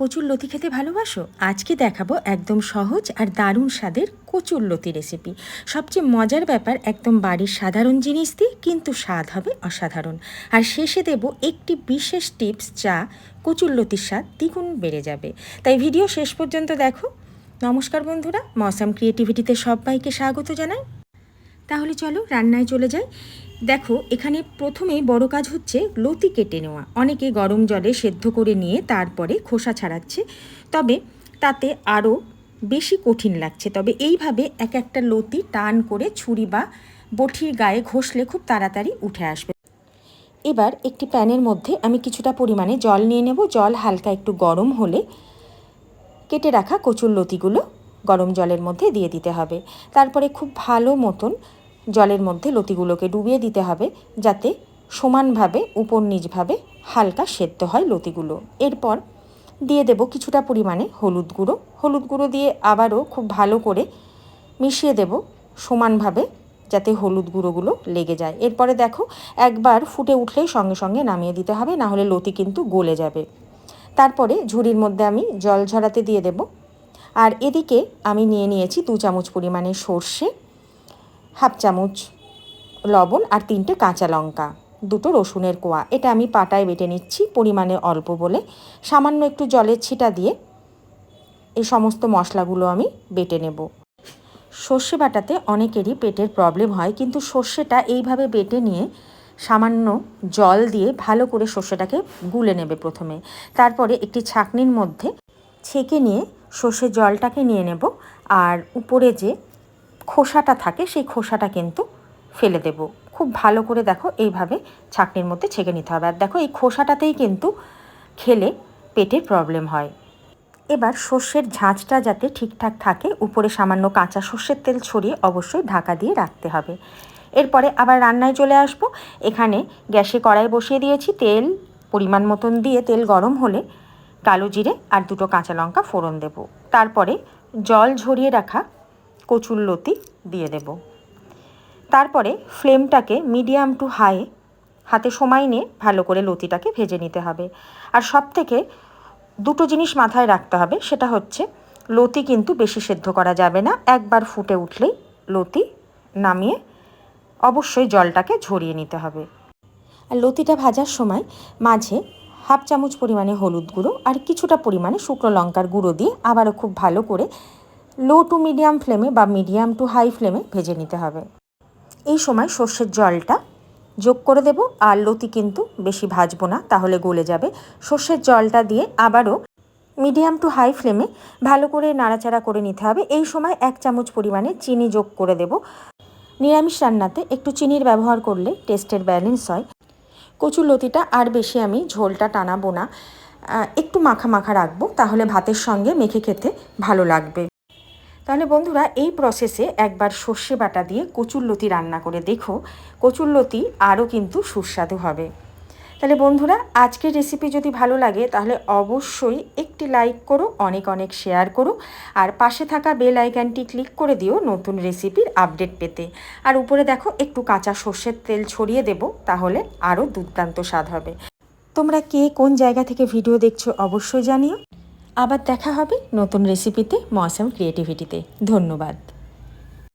কচুর লতি খেতে ভালোবাসো? আজকে দেখাবো একদম সহজ আর দারুণ স্বাদের কচুর লতি রেসিপি সবচেয়ে মজার ব্যাপার, একদম বাড়ির সাধারণ জিনিস দিয়ে কিন্তু স্বাদ হবে অসাধারণ। আর শেষে দেব একটি বিশেষ টিপস যা কচুর লতির স্বাদ দ্বিগুণ বেড়ে যাবে। তাই ভিডিও শেষ পর্যন্ত দেখো। নমস্কার বন্ধুরা, মৌসাম ক্রিয়েটিভিটিতে সবাইকে স্বাগত জানাই। তাহলে চলো রান্নায় চলে যাই। দেখো, এখানে প্রথমেই বড় কাজ হচ্ছে লতি কেটে নেওয়া। অনেকে গরম জলে সেদ্ধ করে নিয়ে তারপরে খোসা ছাড়াচ্ছে। তবে তাতে আরও বেশি কঠিন লাগছে। তবে এইভাবে এক একটা লতি টান করে ছুরি বা বঠির গায়ে ঘষলে খুব তাড়াতাড়ি উঠে আসবে। এবার একটি প্যানের মধ্যে আমি কিছুটা পরিমাণে জল নিয়ে নেব। জল হালকা একটু গরম হলে কেটে রাখা কচুর লতিগুলো। গরম জলের মধ্যে দিয়ে দিতে হবে। তারপরে খুব ভালো মতন জলের মধ্যে লতিগুলোকে ডুবিয়ে দিতে হবে, যাতে সমানভাবে উপর নিচভাবে হালকা সেদ্ধ হয় লতিগুলো। এরপর দিয়ে দেব কিছুটা পরিমাণে হলুদ গুঁড়ো। হলুদ গুঁড়ো দিয়ে আবারও খুব ভালো করে মিশিয়ে দেব সমানভাবে, যাতে হলুদ গুঁড়োগুলো লেগে যায়। এরপরে দেখো, একবার ফুটে উঠলেই সঙ্গে সঙ্গে নামিয়ে দিতে হবে না হলে লতি কিন্তু গলে যাবে। তারপরে ঝুড়ির মধ্যে আমি জল ঝরাতে দিয়ে দেব আর এদিকে আমি নিয়ে নিয়েছি দু চামচ পরিমাণে সর্ষে, হাফ চামচ লবণ আর তিনটে কাঁচা লঙ্কা, দুটো রসুনের কোয়া। এটা আমি পাটায় বেটে নিচ্ছি, পরিমাণে অল্প বলে। সামান্য একটু জলের ছিটা দিয়ে এই সমস্ত মশলাগুলো আমি বেটে নেব। সর্ষে বাটাতে অনেকেরই পেটের প্রবলেম হয়, কিন্তু সর্ষেটা এইভাবে বেটে নিয়ে সামান্য জল দিয়ে ভালো করে সর্ষেটাকে গুলে নেবে প্রথমে। তারপরে একটি ছাকনির মধ্যে ছেঁকে নিয়ে সর্ষের জলটাকে নিয়ে নেব আর উপরে যে খোসাটা থাকে সেই খোসাটা কিন্তু ফেলে দেব। খুব ভালো করে দেখো এইভাবে ছাকনির মধ্যে ছেঁকে নিতে হবে। আর দেখো এই খোসাটাতেই কিন্তু খেলে পেটের প্রবলেম হয়। এবার সর্ষের ঝাঁঝটা যাতে ঠিকঠাক থাকে, উপরে সামান্য কাঁচা সর্ষের তেল ছড়িয়ে অবশ্যই ঢাকা দিয়ে রাখতে হবে। এরপরে আবার রান্নায় চলে আসব। এখানে গ্যাসে কড়াই বসিয়ে দিয়েছি। তেল পরিমাণ মতন দিয়ে তেল গরম হলে কালো জিরে আর দুটো কাঁচা লঙ্কা ফোড়ন দেব। তারপরে জল ঝরিয়ে রাখা কচুর লতি দিয়ে দেব। তারপরে ফ্লেমটাকে মিডিয়াম টু হাই হাতে সময় নিয়ে ভালো করে লতিটাকে ভেজে নিতে হবে। আর সব থেকে দুটো জিনিস মাথায় রাখতে হবে, সেটা হচ্ছে লতি কিন্তু বেশি সেদ্ধ করা যাবে না। একবার ফুটে উঠলেই লতি নামিয়ে অবশ্যই জলটাকে ঝরিয়ে নিতে হবে। আর লতিটা ভাজার সময় মাঝে হাফ চামচ পরিমাণে হলুদ গুঁড়ো আর কিছুটা পরিমাণে শুকনো লঙ্কার গুঁড়ো দিয়ে আবারও খুব ভালো করে লো টু মিডিয়াম ফ্লেমে বা মিডিয়াম টু হাই ফ্লেমে ভেজে নিতে হবে। এই সময় সর্ষের জলটা যোগ করে দেব। আর লতি কিন্তু বেশি ভাজবো না, তাহলে গলে যাবে। সর্ষের জলটা দিয়ে আবারও মিডিয়াম টু হাই ফ্লেমে ভালো করে নাড়াচাড়া করে নিতে হবে। এই সময় এক চামচ পরিমাণে চিনি যোগ করে দেব। নিরামিষ রান্নাতে একটু চিনির ব্যবহার করলে টেস্টের ব্যালেন্স হয়। কচুর লতিটা আর বেশি আমি ঝোলটা টানাবো না। একটু মাখা মাখা রাখব, তাহলে ভাতের সঙ্গে মেখে খেতে ভালো লাগবে। তাহলে বন্ধুরা, এই প্রসেসে একবার সর্ষে বাটা দিয়ে কচুরলতি রান্না করে দেখো, কচুরলতি আরও কিন্তু সুস্বাদু হবে। তাহলে বন্ধুরা, আজকের রেসিপি যদি ভালো লাগে, তাহলে অবশ্যই একটি লাইক করো, অনেক অনেক শেয়ার করো, আর পাশে থাকা বেল আইকনটি ক্লিক করে দিও নতুন রেসিপির আপডেট পেতে। আর উপরে দেখো, একটু কাঁচা সর্ষের তেল ছড়িয়ে দেব, তাহলে আরও দুর্দান্ত স্বাদ হবে। তোমরা কে কোন জায়গা থেকে ভিডিও দেখছ অবশ্যই জানিও। আবার দেখা হবে নতুন রেসিপিতে মৌসাম ক্রিয়েটিভিটিতে ধন্যবাদ।